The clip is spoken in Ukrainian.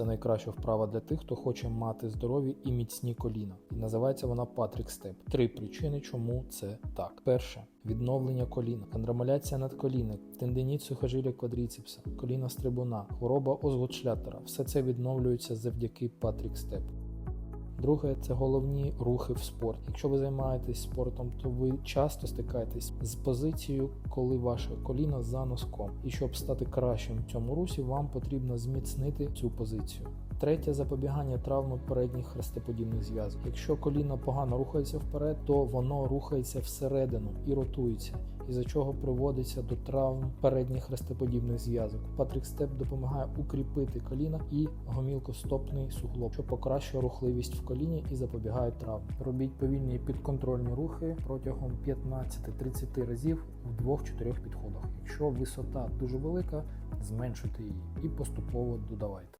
Це найкраща вправа для тих, хто хоче мати здорові і міцні коліна. І називається вона Патрік Степ. Три причини, чому це так. Перше відновлення коліна, кондромаляція надколінник, тенденіт сухожилля квадріцепса, коліна стрибуна, хвороба озгочлятера. Все це відновлюється завдяки Патрік Step. Друге це головні рухи в спорті. Якщо ви займаєтесь спортом, то ви часто стикаєтесь з позицією, коли ваше коліно за носком. І щоб стати кращим в цьому русі, вам потрібно зміцнити цю позицію. Третє запобігання травми передніх хрестоподібних зв'язок. Якщо коліно погано рухається вперед, то воно рухається всередину і ротується, із-за чого приводиться до травм передніх хрестоподібних зв'язок. Патрік Степ допомагає укріпити коліна і гомілкостопний суглоб, що покращує рухливість в коліні і запобігає травм. Робіть повільні підконтрольні рухи протягом 15-30 разів в 2-4 підходах. Якщо висота дуже велика, зменшуйте її і поступово додавайте.